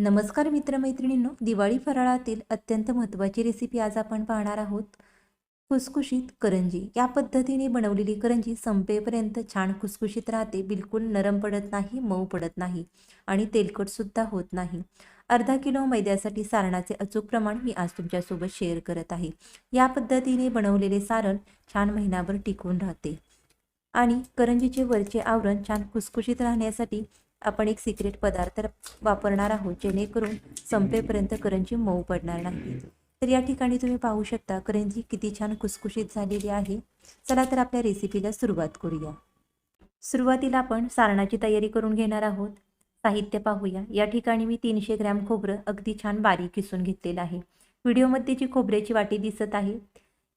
नमस्कार मित्रमैत्रिणींनो दिवाळी फराळातील अत्यंत महत्त्वाची रेसिपी आज आपण पाहणार आहोत. खुसखुशीत करंजी. या पद्धतीने बनवलेली करंजी संपेपर्यंत छान खुसखुशीत राहते बिलकुल नरम पडत नाही मऊ पडत नाही आणि तेलकटसुद्धा होत नाही. अर्धा किलो मैद्यासाठी सारणाचे अचूक प्रमाण मी आज तुमच्यासोबत शेअर करत आहे. या पद्धतीने बनवलेले सारण छान महिनाभर टिकून राहते. आणि करंजीचे वरचे आवरण छान खुसखुशीत राहण्यासाठी आपण एक सिक्रेट पदार्थ वापरणार आहोत जेणेकरून संपेपर्यंत करंजी मऊ पडणार नाही. तर या ठिकाणी तुम्ही पाहू शकता करंजी किती छान खुसखुशीत झालेली आहे. चला तर आपल्या रेसिपीला सुरुवात करूया. सुरुवातीला आपण सारणाची तयारी करून घेणार आहोत. साहित्य पाहूया. या ठिकाणी मी तीनशे ग्रॅम खोबरं अगदी छान बारीक किसून घेतलेलं आहे. व्हिडिओमध्ये जी खोबऱ्याची वाटी दिसत आहे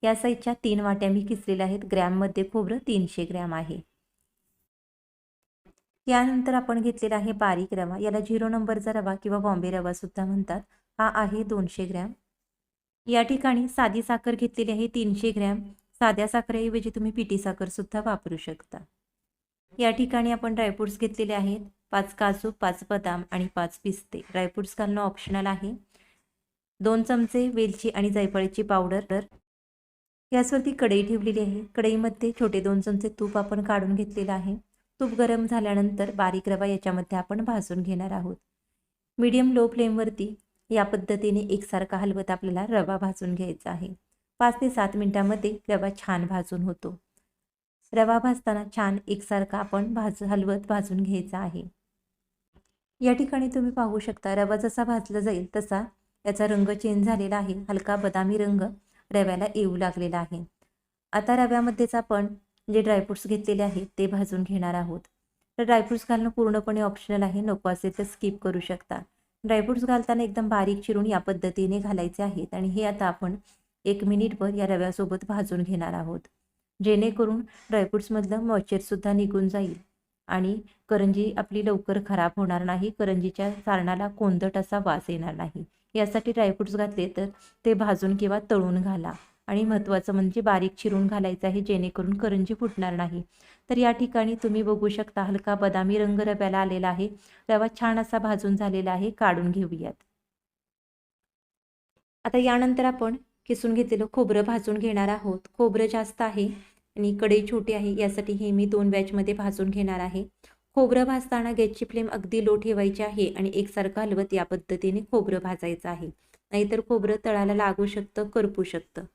या साईजच्या तीन वाट्या मी किसलेल्या आहेत. ग्रॅममध्ये खोबरं तीनशे ग्रॅम आहे. यानंतर आपण घेतलेला आहे बारीक रवा. याला झिरो नंबरचा रवा किंवा बॉम्बे रवा सुद्धा म्हणतात. हा आहे दोनशे ग्रॅम. या ठिकाणी साधी साखर घेतलेली आहे तीनशे ग्रॅम. साध्या साखरेऐवजी तुम्ही पिटी साखर सुद्धा वापरू शकता. या ठिकाणी आपण ड्रायफ्रुट्स घेतलेले आहेत. पाच काजू पाच बदाम आणि पाच पिस्ते. ड्रायफ्रुट्स घालणं ऑप्शनल आहे. दोन चमचे वेलची आणि जायफळीची पावडर गॅसवरती कढई ठेवलेली आहे. कढईमध्ये छोटे दोन चमचे तूप आपण काढून घेतलेलं आहे. तूप गरम झाल्यानंतर बारीक रवा याच्यामध्ये आपण भाजून घेणार आहोत. मीडियम लो फ्लेमवरती या पद्धतीने एकसारखा हलवत आपल्याला रवा भाजून घ्यायचा आहे. पाच ते सात मिनटामध्ये रवा छान भाजून होतो. रवा भाजताना छान एकसारखा आपण भाज हलवत भाजून घ्यायचा आहे. या ठिकाणी तुम्ही पाहू शकता रवा जसा भाजला जाईल तसा याचा रंग चेंज झालेला आहे. हलका बदामी रंग रव्याला येऊ लागलेला आहे. आता रव्यामध्येच आपण जे ड्रायफ्रुट्स घेतलेले आहेत ते भाजून घेणार आहोत. तर ड्रायफ्रुट्स घालणं पूर्णपणे ऑप्शनल आहे नको असेल तर स्किप करू शकता. ड्रायफ्रूट्स घालताना एकदम बारीक चिरून या पद्धतीने घालायचे आहेत आणि हे आता आपण एक मिनिटभर या रव्यासोबत भाजून घेणार आहोत. जेणेकरून ड्रायफ्रुट्समधलं मॉइश्चरसुद्धा निघून जाईल आणि करंजी आपली लवकर खराब होणार नाही करंजीच्या सारणाला कोंदट असा वास येणार नाही. यासाठी ड्रायफ्रूट्स घातले तर ते भाजून किंवा तळून घाला. आणि महत्त्वाचं म्हणजे बारीक चिरून घालायचं आहे जेणेकरून करंजी फुटणार नाही. तर या ठिकाणी तुम्ही बघू शकता हलका बदामी रंग रव्याला आलेला आहे. रवा छान असा भाजून झालेला आहे काढून घेऊयात. आता यानंतर आपण किसून घेतलेलं खोबरं भाजून घेणार आहोत. खोबरं जास्त आहे आणि कढई छोटी आहे यासाठी हे मी दोन बॅचमध्ये भाजून घेणार आहे. खोबरं भाजताना गॅसची फ्लेम अगदी लो ठेवायची आहे आणि एकसारखं हलवत या पद्धतीने खोबरं भाजायचं आहे. नाहीतर खोबरं तळाला लागू शकतं करपू शकतं.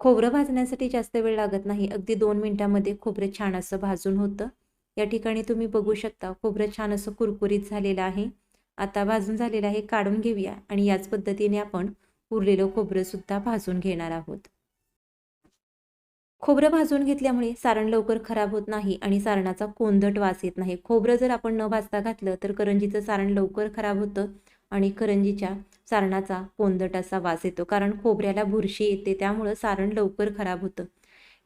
खोबरं भाजण्यासाठी जास्त वेळ लागत नाही. अगदी दोन मिनटामध्ये खोबरं छान असं भाजून होतं. या ठिकाणी तुम्ही बघू शकता खोबरं छान असं कुरकुरीत झालेलं आहे. आता भाजून झालेलं आहे काढून घेऊया आणि याच पद्धतीने आपण उरलेलं खोबरंसुद्धा भाजून घेणार आहोत. खोबरं भाजून घेतल्यामुळे सारण लवकर खराब होत नाही आणि सारणाचा कोंदट वास येत नाही. खोबरं जर आपण न भाजता घातलं तर करंजीचं सारण लवकर खराब होतं आणि करंजीच्या सारणाचा कोंदट असा वास येतो. कारण खोबऱ्याला बुरशी येते त्यामुळं सारण लवकर खराब होतं.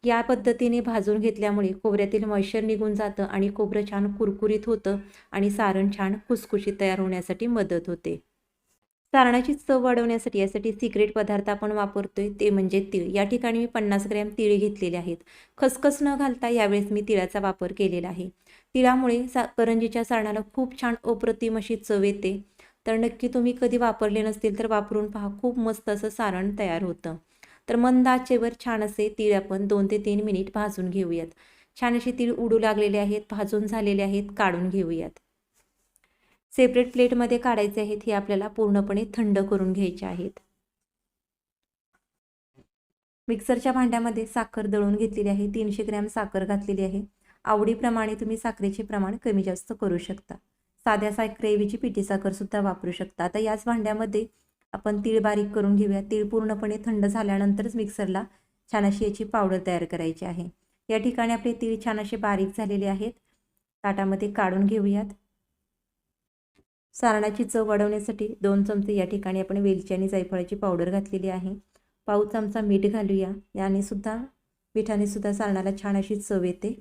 या पद्धतीने भाजून घेतल्यामुळे खोबऱ्यातील मॉइश्चर निघून जातं आणि खोबरं छान कुरकुरीत होतं आणि सारण छान खुसखुशीत तयार होण्यासाठी मदत होते. सारणाची चव वाढवण्यासाठी यासाठी सिक्रेट पदार्थ आपण वापरतोय ते म्हणजे तीळ. या ठिकाणी मी पन्नास ग्रॅम तीळ घेतलेले आहेत. खसखस न घालता यावेळेस मी तिळाचा वापर केलेला आहे. तिळामुळे सा करंजीच्या सारणाला खूप छान अप्रतिम अशी चव येते. तर नक्की तुम्ही कधी वापरले नसतील तर वापरून पहा. खूप मस्त असं सारण तयार होतं. तर मंद आचेवर छान असे तीळ आपण दोन ते तीन मिनिट भाजून घेऊयात. छान असे तीळ उडू लागलेले आहेत भाजून झालेले आहेत काढून घेऊयात. सेपरेट प्लेटमध्ये काढायचे आहेत हे आपल्याला पूर्णपणे थंड करून घ्यायचे आहेत. मिक्सरच्या भांड्यामध्ये साखर दळून घेतलेली आहे तीनशे ग्रॅम साखर घातलेली आहे. आवडीप्रमाणे तुम्ही साखरेचे प्रमाण कमी जास्त करू शकता. साध्या साखरेऐवजी पिठी साखरसुद्धा वापरू शकता. आता याच भांड्यामध्ये आपण तीळ बारीक करून घेऊया. तीळ पूर्णपणे थंड झाल्यानंतरच मिक्सरला छान अशी याची पावडर तयार करायची आहे. या ठिकाणी आपले तीळ छान असे बारीक झालेले आहेत. ताटामध्ये काढून घेऊयात. सारणाची चव वाढवण्यासाठी दोन चमचे या ठिकाणी आपण वेलची आणि जायफळाची पावडर घातलेली आहे. पाऊ चमचा मीठ घालूया. याने सुद्धा मिठाने सुद्धा सारणाला छान अशी चव येते.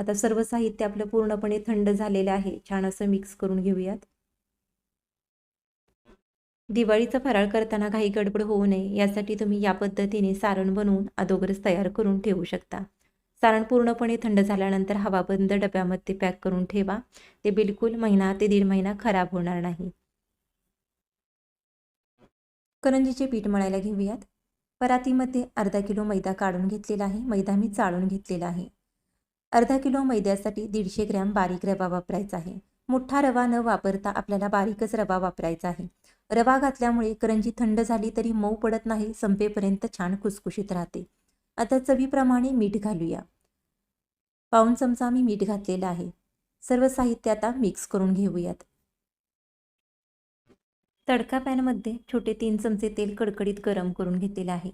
आता सर्व साहित्य आपलं पूर्णपणे थंड झालेलं आहे. छान असं मिक्स करून घेऊयात. दिवाळीचा फराळ करताना घाई गडबड होऊ नये. यासाठी तुम्ही या पद्धतीने सारण बनवून अदोगरच तयार करून ठेवू शकता. सारण पूर्णपणे थंड झाल्यानंतर हवाबंद डब्यामध्ये पॅक करून ठेवा. ते बिलकुल महिना ते दीड महिना खराब होणार नाही. करंजीचे पीठ मळायला घेऊयात. परातीमध्ये अर्धा किलो मैदा काढून घेतलेला आहे. मैदा मी चाळून घेतलेला आहे. अर्धा किलो मैद्यासाठी दीडशे ग्रॅम बारीक रवा वापरायचा आहे. मोठा रवा न वापरता आपल्याला बारीकच रवा वापरायचा आहे. रवा घातल्यामुळे करंजी थंड झाली तरी मऊ पडत नाही संपेपर्यंत छान खुसखुशीत राहते. आता चवीप्रमाणे मीठ घालूया. पाऊण चमचा मी मीठ घातलेलं आहे. सर्व साहित्य आता मिक्स करून घेऊयात. तडका पॅनमध्ये छोटे तीन चमचे तेल कडकडीत गरम करून घेतलेलं आहे.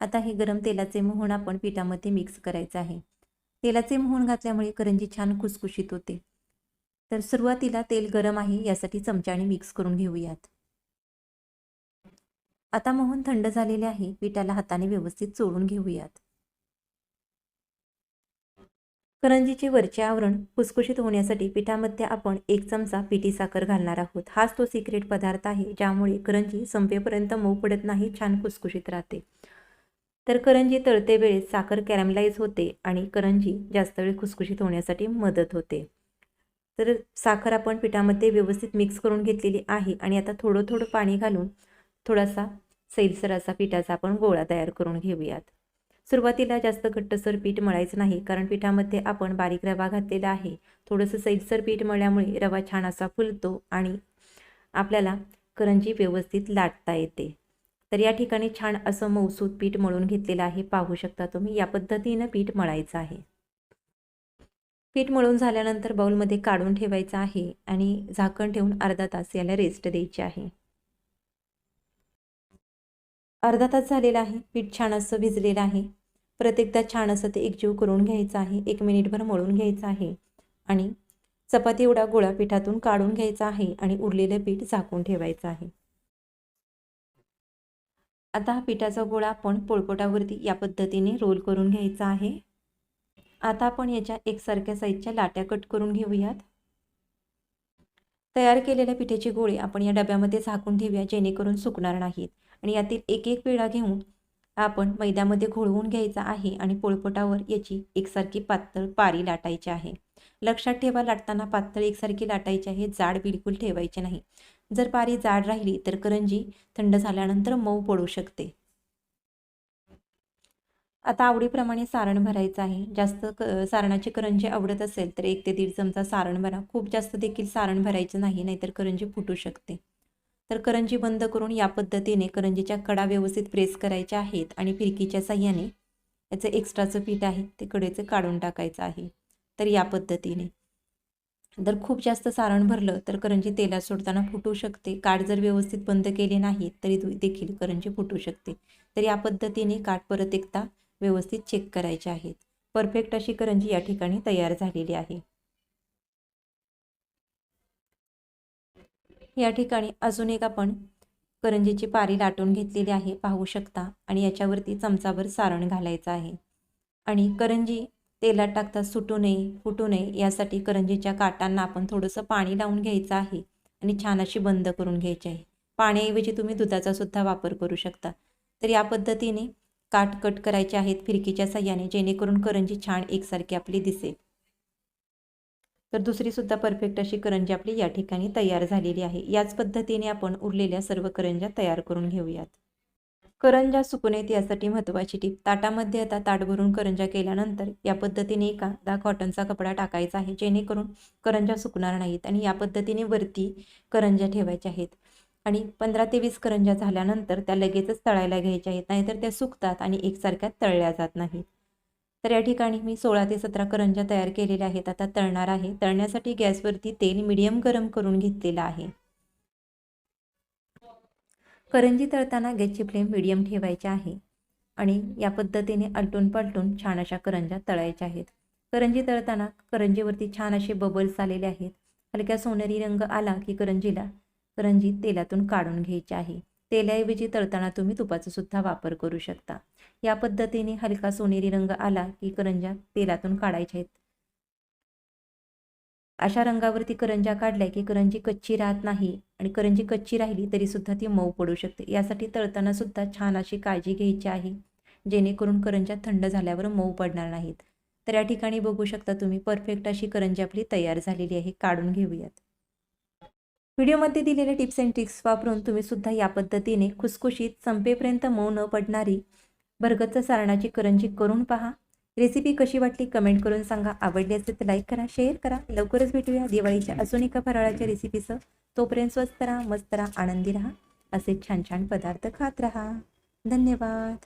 आता हे गरम तेलाचे मोहन आपण पिठामध्ये मिक्स करायचं आहे. तेलाचे मोहन घातल्यामुळे करंजी छान खुसखुशीत होते. तर सुरुवातीला तेल गरम आहे यासाठी चमच्याने मिक्स करून घेऊयात. आता मोहन थंड झालेले आहे पिठाला हाताने व्यवस्थित चोळून घेऊयात. करंजीचे वरचे आवरण खुसखुशीत होण्यासाठी पिठामध्ये आपण एक चमचा पिठी साखर घालणार आहोत. हाच तो सिक्रेट पदार्थ आहे ज्यामुळे करंजी संपेपर्यंत मऊ पडत नाही छान खुसखुशीत राहते. तर करंजी तळते वेळेत साखर कॅरमलाईज होते आणि करंजी जास्त वेळ खुसखुशीत होण्यासाठी मदत होते. तर साखर आपण पिठामध्ये व्यवस्थित मिक्स करून घेतलेली आहे आणि आता थोडं थोडं पाणी घालून थोडासा सैलसर असा पिठाचा आपण गोळा तयार करून घेऊयात. सुरुवातीला जास्त घट्टसर पीठ मळायचं नाही कारण पिठामध्ये आपण बारीक रवा घातलेला आहे. थोडंसं सैलसर पीठ मळल्यामुळे रवा छान असा फुलतो आणि आपल्याला करंजी व्यवस्थित लाटता येते. तर या ठिकाणी छान असं मौसूद पीठ मळून घेतलेलं आहे. पाहू शकता तुम्ही या पद्धतीनं पीठ मळायचं आहे. पीठ मळून झाल्यानंतर बाऊलमध्ये काढून ठेवायचं आहे आणि झाकण ठेवून अर्धा तास याला रेस्ट द्यायची आहे. अर्धा तास झालेला आहे. पीठ छान असं भिजलेलं आहे. प्रत्येकदा छान असं ते एकजीव करून घ्यायचं आहे. एक मिनिटभर मळून घ्यायचं आहे आणि चपाती एवढा गोळा पिठातून काढून घ्यायचा आहे आणि उरलेलं पीठ झाकून ठेवायचं आहे. आता हा पिठाचा गोळा आपण पोळपोटावरती या पद्धतीने रोल करून घ्यायचा आहे. आता आपण याच्या एकसारख्या साईजच्या लाट्या कट करून घेऊयात. तयार केलेल्या पिठाचे गोळे आपण या डब्यामध्ये झाकून ठेवूया जेणेकरून सुकणार नाहीत. आणि यातील एक एक पेढा घेऊन आपण मैद्यामध्ये घोळवून घ्यायचा आहे आणि पोळपटावर याची एकसारखी पातळ पारी लाटायची आहे. लक्षात ठेवा लाटताना पातळ एकसारखी लाटायची आहे जाड बिलकुल ठेवायचे नाही. जर पारी जाड राहिली तर करंजी थंड झाल्यानंतर मऊ पडू शकते. आता आवडीप्रमाणे सारण भरायचं आहे. जास्त क सारणाची करंजी आवडत असेल तर एक ते दीड चमचा सारण भरा. खूप जास्त देखील सारण भरायचं नाही नाहीतर करंजी फुटू शकते. तर करंजी बंद करून या पद्धतीने करंजीच्या कडा व्यवस्थित प्रेस करायच्या आहेत आणि फिरकीच्या साह्याने याचं एक्स्ट्राचं पीठ आहे ते कडेचं काढून टाकायचं आहे. तर या पद्धतीने. जर खूप जास्त सारण भरलं तर करंजी तेलात सोडताना फुटू शकते. काठ जर व्यवस्थित बंद केले नाहीत तरी देखील करंजी फुटू शकते. तर या पद्धतीने काठ परत एकदा व्यवस्थित चेक करायचे आहेत. परफेक्ट अशी करंजी या ठिकाणी तयार झालेली आहे. या ठिकाणी अजून एक आपण करंजीची पारी लाटून घेतलेली आहे. पाहू शकता. आणि याच्यावरती चमचाभर सारण घालायचं आहे. आणि करंजी तेलात टाकता सुटू नये फुटू नये यासाठी करंजीच्या काटांना आपण थोडंसं पाणी लावून घ्यायचं आहे आणि छान अशी बंद करून घ्यायची आहे. पाण्याऐवजी तुम्ही दुधाचा सुद्धा वापर करू शकता. तर या पद्धतीने काट कट करायचे आहेत फिरकीच्या साह्याने जेणेकरून करंजी छान एकसारखी आपली दिसेल. तर दुसरीसुद्धा परफेक्ट अशी करंजी आपली या ठिकाणी तयार झालेली आहे. याच पद्धतीने आपण उरलेल्या सर्व करंज्या तयार करून घेऊयात. करंजा सुकून यासाठी महत्त्वाची टीप. ताटामध्ये आता ताट भरून करंजा केल्यानंतर या पद्धतीने एका दा कॉटनचा कपडा टाकायचा आहे जेणेकरून करंजा सुकणार नाहीत आणि या पद्धतीने वरती करंजा ठेवायच्या आहेत. आणि पंधरा ते वीस करंजा झाल्यानंतर त्या लगेचच तळायला घ्यायच्या आहेत नाहीतर त्या सुकतात आणि एकसारख्या तळल्या जात नाहीत. तर या ठिकाणी मी सोळा ते सतरा करंजा तयार केलेल्या आहेत आता तळणार आहे. तळण्यासाठी गॅसवरती तेल मिडियम गरम करून घेतलेलं आहे. करंजी तळताना गॅसची फ्लेम मिडियम ठेवायची आहे आणि या पद्धतीने अलटून पलटून छान अशा करंजा तळायच्या आहेत. करंजी तळताना करंजीवरती छान असे बबल्स आलेले आहेत. हलक्या सोनेरी रंग आला की करंजीला करंजी तेलातून काढून घ्यायची आहे. तेलाऐवजी तळताना तुम्ही तुपाचा सुद्धा वापर करू शकता. या पद्धतीने हलका सोनेरी रंग आला की करंजा तेलातून काढायच्या आहेत. अशा रंगावरती करंजा काढल्या की करंजी कच्ची राहत नाही आणि करंजी कच्ची राहिली तरी सुद्धा ती मऊ पडू शकते. यासाठी तळताना सुद्धा छान अशी काळजी घ्यायची आहे जेणेकरून करंजा थंड झाल्यावर मऊ पडणार नाहीत. तर या ठिकाणी बघू शकता तुम्ही परफेक्ट अशी करंजी आपली तयार झालेली आहे. काढून घेऊयात. व्हिडिओमध्ये दिलेल्या टिप्स अँड ट्रिक्स वापरून तुम्ही सुद्धा या पद्धतीने खुसखुशीत संपेपर्यंत मऊ न पडणारी भरगच्च सारणाची करंजी करून पहा. रेसिपी कशी वाटली कमेंट करून सांगा. आवडली असेल तर लाईक करा शेअर करा. लवकरच भेटूया दिवाळीच्या अजून एका फराळाच्या रेसिपीचं तोपर्यंत स्वस्त राहा मस्त राहा आनंदी राहा. असे छान छान पदार्थ खात राहा. धन्यवाद.